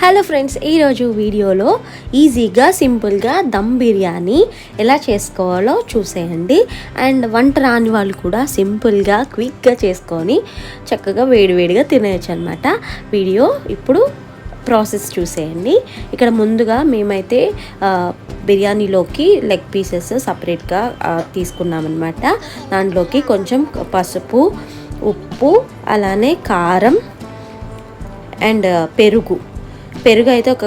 Hello friends ఈరోజు వీడియోలో ఈజీగా సింపుల్గా దమ్ బిర్యానీ ఎలా చేసుకోవాలో చూసేయండి. అండ్ వంట రాని వాళ్ళు కూడా సింపుల్గా క్విక్గా చేసుకొని చక్కగా వేడివేడిగా తినేయచ్చు అనమాట వీడియో ఇప్పుడు ప్రాసెస్ చూసేయండి. ఇక్కడ ముందుగా మేమైతే బిర్యానీలోకి లెగ్ పీసెస్ సపరేట్గా తీసుకున్నామన్నమాట. దాంట్లోకి కొంచెం పసుపు ఉప్పు అలానే కారం అండ్ పెరుగు. పెరుగు అయితే ఒక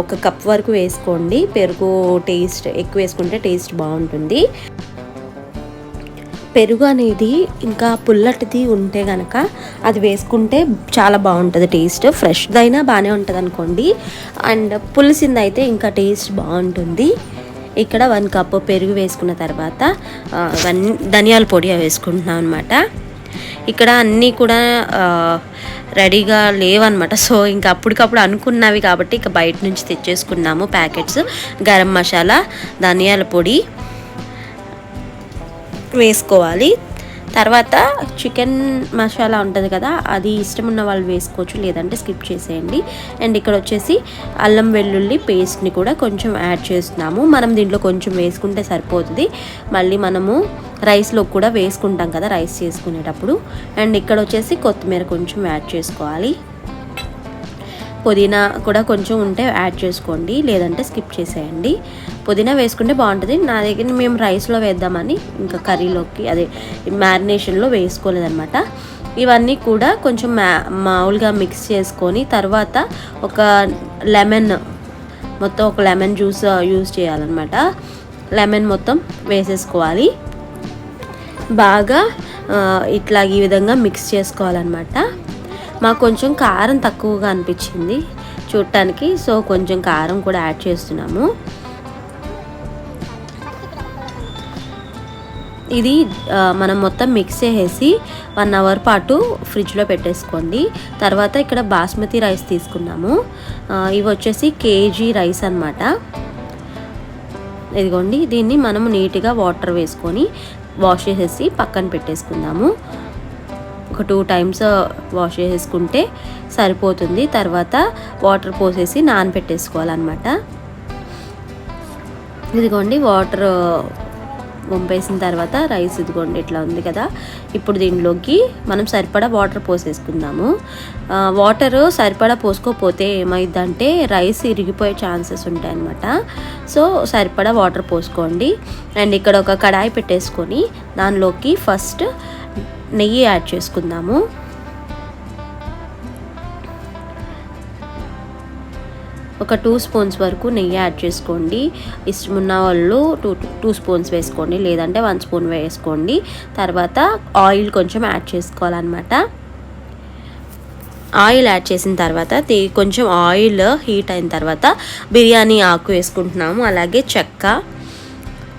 ఒక కప్ వరకు వేసుకోండి. పెరుగు టేస్ట్ ఎక్కువ వేసుకుంటే టేస్ట్ బాగుంటుంది. పెరుగు అనేది ఇంకా పుల్లటిది ఉంటే కనుక అది వేసుకుంటే చాలా బాగుంటుంది టేస్ట్. ఫ్రెష్దైనా బాగానే ఉంటుంది అనుకోండి అండ్ పులిసింది అయితే ఇంకా టేస్ట్ బాగుంటుంది. ఇక్కడ వన్ కప్ పెరుగు వేసుకున్న తర్వాత వన్ ధనియాల పొడి వేసుకుంటున్నాం అనమాట ఇక్కడ అన్నీ కూడా రెడీగా లేవన్నమాట. సో ఇంకా అప్పటికప్పుడు అనుకున్నవి కాబట్టి ఇక బయట నుంచి తెచ్చేసుకున్నాము ప్యాకెట్స్. గరం మసాలా ధనియాల పొడి వేసుకోవాలి. తర్వాత చికెన్ మసాలా ఉంటుంది కదా అది ఇష్టం ఉన్న వాళ్ళు వేసుకోవచ్చు లేదంటే స్కిప్ చేసేయండి. అండ్ ఇక్కడ వచ్చేసి అల్లం వెల్లుల్లి పేస్ట్ని కూడా కొంచెం యాడ్ చేస్తున్నాము. మనం దీంట్లో కొంచెం వేసుకుంటే సరిపోతుంది. మళ్ళీ మనము రైస్లో కూడా వేసుకుంటాం కదా రైస్ చేసుకునేటప్పుడు. అండ్ ఇక్కడ వచ్చేసి కొత్తిమీర కొంచెం యాడ్ చేసుకోవాలి. పుదీనా కూడా కొంచెం ఉంటే యాడ్ చేసుకోండి లేదంటే స్కిప్ చేసేయండి. పుదీనా వేసుకుంటే బాగుంటుంది. నా దగ్గర మేము రైస్లో వేద్దామని ఇంకా కర్రీలోకి అదే మ్యారినేషన్లో వేసుకోలేదన్నమాట. ఇవన్నీ కూడా కొంచెం మా మామూలుగా మిక్స్ చేసుకొని తర్వాత ఒక లెమన్ మొత్తం ఒక లెమన్ జ్యూస్ యూస్ చేయాలన్నమాట. లెమన్ మొత్తం వేసేసుకోవాలి. బాగా ఇట్లా ఈ విధంగా మిక్స్ చేసుకోవాలన్నమాట. మాకు కొంచెం కారం తక్కువగా అనిపించింది చూడటానికి. సో కొంచెం కారం కూడా యాడ్ చేస్తున్నాము. ఇది మనం మొత్తం మిక్స్ చేసేసి వన్ అవర్ పాటు ఫ్రిడ్జ్లో పెట్టేసుకోండి. తర్వాత ఇక్కడ బాస్మతి రైస్ తీసుకున్నాము ఇవి వచ్చేసి కేజీ రైస్ అన్నమాట. ఇదిగోండి దీన్ని మనము నీట్గా వాటర్ వేసుకొని వాష్ చేసేసి పక్కన పెట్టేసుకుందాము. ఒక టూ టైమ్స్ వాష్ చేసేసుకుంటే సరిపోతుంది. తర్వాత వాటర్ పోసేసి నానబెట్టేసుకోవాలన్నమాట. ఇదిగోండి వాటర్ వంపేసిన తర్వాత రైస్ ఇదిగోండి ఇట్లా ఉంది కదా. ఇప్పుడు దీనిలోకి మనం సరిపడా వాటర్ పోసేసుకుందాము. వాటర్ సరిపడా పోసుకోకపోతే ఏమైందంటే రైస్ ఇరిగిపోయే ఛాన్సెస్ ఉంటాయన్నమాట. సో సరిపడా వాటర్ పోసుకోండి. అండ్ ఇక్కడ ఒక కడాయి పెట్టేసుకొని దానిలోకి ఫస్ట్ నెయ్యి యాడ్ చేసుకుందాము. ఒక టూ స్పూన్స్ వరకు నెయ్యి యాడ్ చేసుకోండి. ఇష్టం ఉన్న వాళ్ళు టూ టూ స్పూన్స్ వేసుకోండి లేదంటే వన్ స్పూన్ వేసుకోండి. తర్వాత ఆయిల్ కొంచెం యాడ్ చేసుకోవాలన్నమాట. ఆయిల్ యాడ్ చేసిన తర్వాత కొంచెం ఆయిల్ హీట్ అయిన తర్వాత బిర్యానీ ఆకు వేసుకుంటున్నాము. అలాగే చెక్క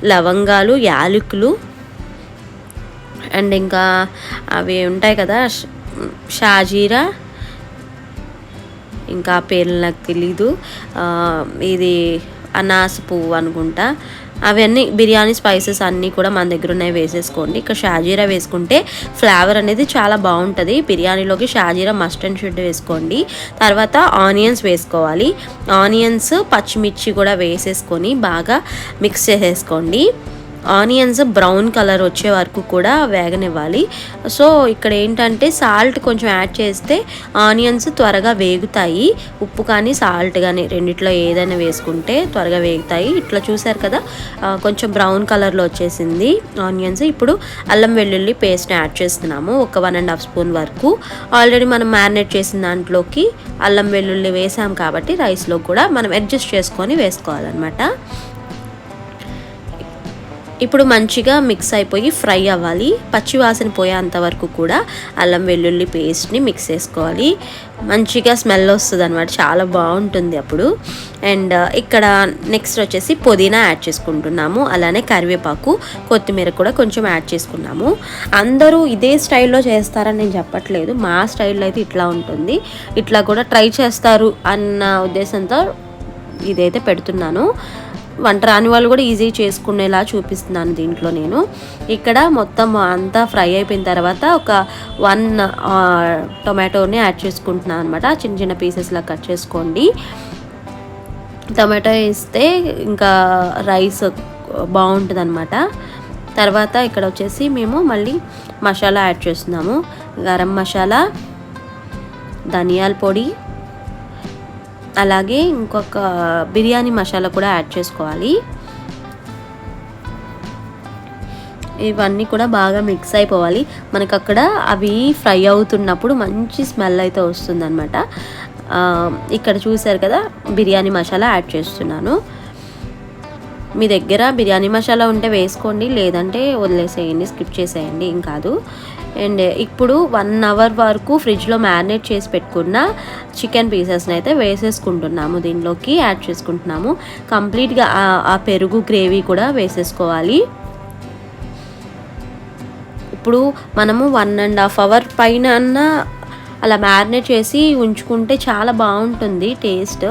లవంగాలు యాలకులు అండ్ ఇంకా అవి ఉంటాయి కదా షాజీరా. ఇంకా పేర్లు నాకు తెలీదు. ఇది అనాస పువ్వు అనుకుంటా. అవన్నీ బిర్యానీ స్పైసెస్ అన్నీ కూడా మన దగ్గర ఉన్నాయి వేసేసుకోండి. ఇక షాజీరా వేసుకుంటే ఫ్లేవర్ అనేది చాలా బాగుంటుంది. బిర్యానీలోకి షాజీరా మస్ట్ అండ్ షుడ్ వేసుకోండి. తర్వాత ఆనియన్స్ వేసుకోవాలి. ఆనియన్స్ పచ్చిమిర్చి కూడా వేసేసుకొని బాగా మిక్స్ చేసేసుకోండి. ఆనియన్స్ బ్రౌన్ కలర్ వచ్చే వరకు కూడా వేగనివ్వాలి. సో ఇక్కడ ఏంటంటే సాల్ట్ కొంచెం యాడ్ చేస్తే ఆనియన్స్ త్వరగా వేగుతాయి. ఉప్పు కానీ సాల్ట్ కానీ రెండిట్లో ఏదైనా వేసుకుంటే త్వరగా వేగుతాయి. ఇట్లా చూసారు కదా కొంచెం బ్రౌన్ కలర్లో వచ్చేసింది ఆనియన్స్. ఇప్పుడు అల్లం వెల్లుల్లి పేస్ట్ని యాడ్ చేస్తున్నాము ఒక వన్ అండ్ హాఫ్ స్పూన్ వరకు. ఆల్రెడీ మనం మ్యారినేట్ చేసిన దాంట్లోకి అల్లం వెల్లుల్లి వేసాం కాబట్టి రైస్లో కూడా మనం అడ్జస్ట్ చేసుకొని వేసుకోవాలన్నమాట. ఇప్పుడు మంచిగా మిక్స్ అయిపోయి ఫ్రై అవ్వాలి. పచ్చి వాసన పోయేంత వరకు కూడా అల్లం వెల్లుల్లి పేస్ట్ని మిక్స్ చేసుకోవాలి. మంచిగా స్మెల్ వస్తుంది అనమాట చాలా బాగుంటుంది అప్పుడు. అండ్ uh, ఇక్కడ నెక్స్ట్ వచ్చేసి పుదీనా యాడ్ చేసుకుంటున్నాము. అలానే కరివేపాకు కొత్తిమీర కూడా కొంచెం యాడ్ చేసుకున్నాము. అందరూ ఇదే స్టైల్లో చేస్తారని నేను చెప్పట్లేదు. మా స్టైల్లో అయితే ఇట్లా ఉంటుంది. ఇట్లా కూడా ట్రై చేస్తారు అన్న ఉద్దేశంతో ఇదైతే పెడుతున్నాను. వంట రాని వాళ్ళు కూడా ఈజీ చేసుకునేలా చూపిస్తున్నాను దీంట్లో నేను. ఇక్కడ మొత్తం అంతా ఫ్రై అయిపోయిన తర్వాత ఒక వన్ టొమాటోని యాడ్ చేసుకుంటున్నాను అనమాట చిన్న చిన్న పీసెస్లా కట్ చేసుకోండి. టమాటో వేస్తే ఇంకా రైస్ బాగుంటుంది అనమాట తర్వాత ఇక్కడ వచ్చేసి మేము మళ్ళీ మసాలా యాడ్ చేస్తున్నాము. గరం మసాలా ధనియాల పొడి అలాగే ఇంకొక బిర్యానీ మసాలా కూడా యాడ్ చేసుకోవాలి. ఇవన్నీ కూడా బాగా మిక్స్ అయిపోవాలి. మనకు అక్కడ అవి ఫ్రై అవుతున్నప్పుడు మంచి స్మెల్ అయితే వస్తుందన్నమాట. ఇక్కడ చూసారు కదా బిర్యానీ మసాలా యాడ్ చేస్తున్నాను. మీ దగ్గర బిర్యానీ మసాలా ఉంటే వేసుకోండి లేదంటే వదిలేసేయండి స్కిప్ చేసేయండి ఏం కాదు. అండ్ ఇప్పుడు వన్ అవర్ వరకు ఫ్రిడ్జ్లో మ్యారినేట్ చేసి పెట్టుకున్న చికెన్ పీసెస్ని అయితే వేసేసుకుంటున్నాము. దీనిలోకి యాడ్ చేసుకుంటున్నాము. కంప్లీట్గా ఆ పెరుగు గ్రేవీ కూడా వేసేసుకోవాలి. ఇప్పుడు మనము వన్ అండ్ హాఫ్ అవర్ పైన అలా మ్యారినేట్ చేసి ఉంచుకుంటే చాలా బాగుంటుంది టేస్ట్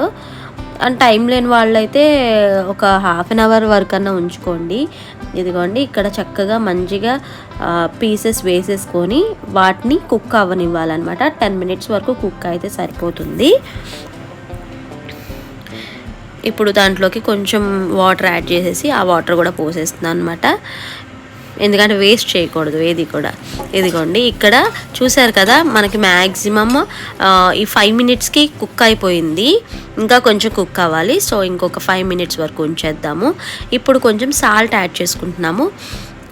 అండ్ టైం లేని వాళ్ళైతే ఒక హాఫ్ అన్ అవర్ వరకు అన్నా ఉంచుకోండి. ఇదిగోండి ఇక్కడ చక్కగా మంచిగా పీసెస్ వేసేసుకొని వాటిని కుక్ అవ్వనివ్వాలన్నమాట. టెన్ మినిట్స్ వరకు కుక్ అయితే సరిపోతుంది. ఇప్పుడు దాంట్లోకి కొంచెం వాటర్ యాడ్ చేసేసి ఆ వాటర్ కూడా పోసేస్తున్నాను అనమాట ఎందుకంటే వేస్ట్ చేయకూడదు ఏది కూడా. ఇదిగోండి ఇక్కడ చూసారు కదా మనకి మ్యాక్సిమమ్ ఈ ఫైవ్ మినిట్స్కి కుక్ అయిపోయింది. ఇంకా కొంచెం కుక్ అవ్వాలి. సో ఇంకొక ఫైవ్ మినిట్స్ వరకు ఉంచేద్దాము. ఇప్పుడు కొంచెం సాల్ట్ యాడ్ చేసుకుంటున్నాము.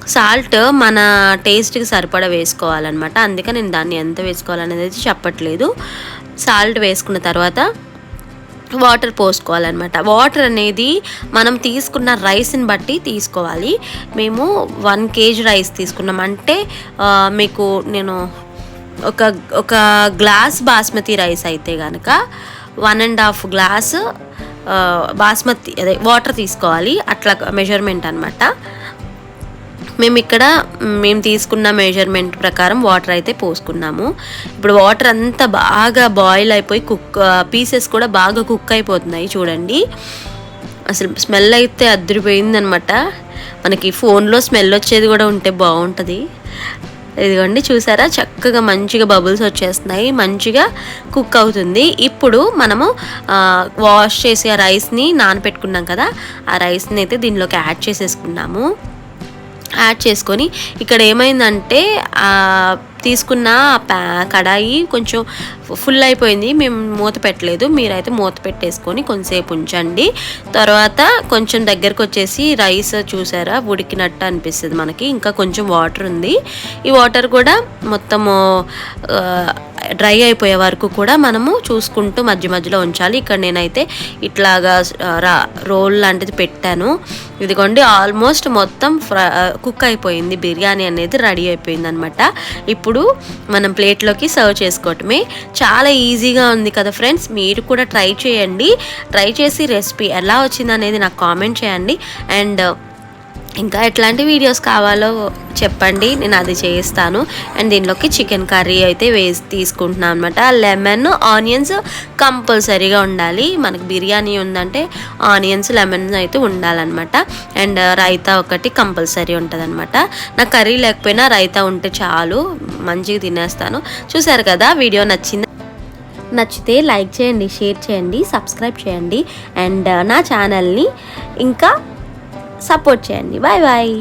సాల్ట్ మన టేస్ట్కి సరిపడా వేసుకోవాలన్నమాట. అందుకని నేను దాన్ని ఎంత వేసుకోవాలనేది చెప్పట్లేదు. సాల్ట్ వేసుకున్న తర్వాత వాటర్ పోసుకోవాలన్నమాట. వాటర్ అనేది మనం తీసుకున్న రైస్ని బట్టి తీసుకోవాలి. మేము వన్ కేజీ రైస్ తీసుకున్నాం. అంటే మీకు నేను ఒక ఒక గ్లాస్ బాస్మతి రైస్ అయితే కనుక one and half glass basmati అదే వాటర్ తీసుకోవాలి. అట్లా మెజర్మెంట్ అనమాట మేము ఇక్కడ మేము తీసుకున్న మెజర్మెంట్ ప్రకారం వాటర్ అయితే పోసుకున్నాము. ఇప్పుడు వాటర్ అంతా బాగా బాయిల్ అయిపోయి కుక్ పీసెస్ కూడా బాగా కుక్ అయిపోతున్నాయి చూడండి. అసలు స్మెల్ అయితే అద్దరిపోయిందనమాట మనకి ఫోన్లో స్మెల్ వచ్చేది కూడా ఉంటే బాగుంటుంది. ఇదిగోండి చూసారా? చక్కగా మంచిగా బబుల్స్ వచ్చేస్తున్నాయి. మంచిగా కుక్ అవుతుంది. ఇప్పుడు మనము వాష్ చేసి ఆ రైస్ని నానపెట్టుకున్నాం కదా ఆ రైస్ని అయితే దీనిలోకి యాడ్ చేసేసుకున్నాము. యాడ్ చేసుకొని ఇక్కడ ఏమైందంటే తీసుకున్న కడాయి కొంచెం ఫుల్ అయిపోయింది. మేము మూత పెట్టలేదు. మీరైతే మూత పెట్టేసుకొని కొంతసేపు ఉంచండి. తర్వాత కొంచెం దగ్గరకు వచ్చేసి రైస్ చూసారా? ఉడికినట్టు అనిపిస్తుంది మనకి. ఇంకా కొంచెం వాటర్ ఉంది. ఈ వాటర్ కూడా మొత్తము డ్రై అయిపోయే వరకు కూడా మనము చూసుకుంటూ మధ్య మధ్యలో ఉంచాలి. ఇక్కడ నేనైతే ఇట్లాగా రోల్ లాంటిది పెట్టాను. ఇదిగోండి ఆల్మోస్ట్ మొత్తం కుక్ అయిపోయింది. బిర్యానీ అనేది రెడీ అయిపోయింది అనమాట ఇప్పుడు మనం ప్లేట్లోకి సర్వ్ చేసుకోవటమే. చాలా ఈజీగా ఉంది కదా ఫ్రెండ్స్ మీరు కూడా ట్రై చేయండి. ట్రై చేసి రెసిపీ ఎలా వచ్చింది అనేది నాకు కామెంట్ చేయండి. అండ్ ఇంకా ఎట్లాంటి వీడియోస్ కావాలో చెప్పండి నేను అది చేయిస్తాను. అండ్ దీనిలోకి చికెన్ కర్రీ అయితే వేసి తీసుకుంటున్నాను అనమాట లెమన్ ఆనియన్స్ కంపల్సరీగా ఉండాలి. మనకి బిర్యానీ ఉందంటే ఆనియన్స్ లెమన్ అయితే ఉండాలన్నమాట. అండ్ రైతా ఒకటి కంపల్సరీ ఉంటుంది అనమాట నాకు కర్రీ లేకపోయినా రైతా ఉంటే చాలు మంచిగా తినేస్తాను. చూసారు కదా వీడియో నచ్చింది? నచ్చితే లైక్ చేయండి షేర్ చేయండి సబ్స్క్రైబ్ చేయండి. అండ్ నా ఛానల్ని ఇంకా సపోర్ట్ చేయండి. Bye bye.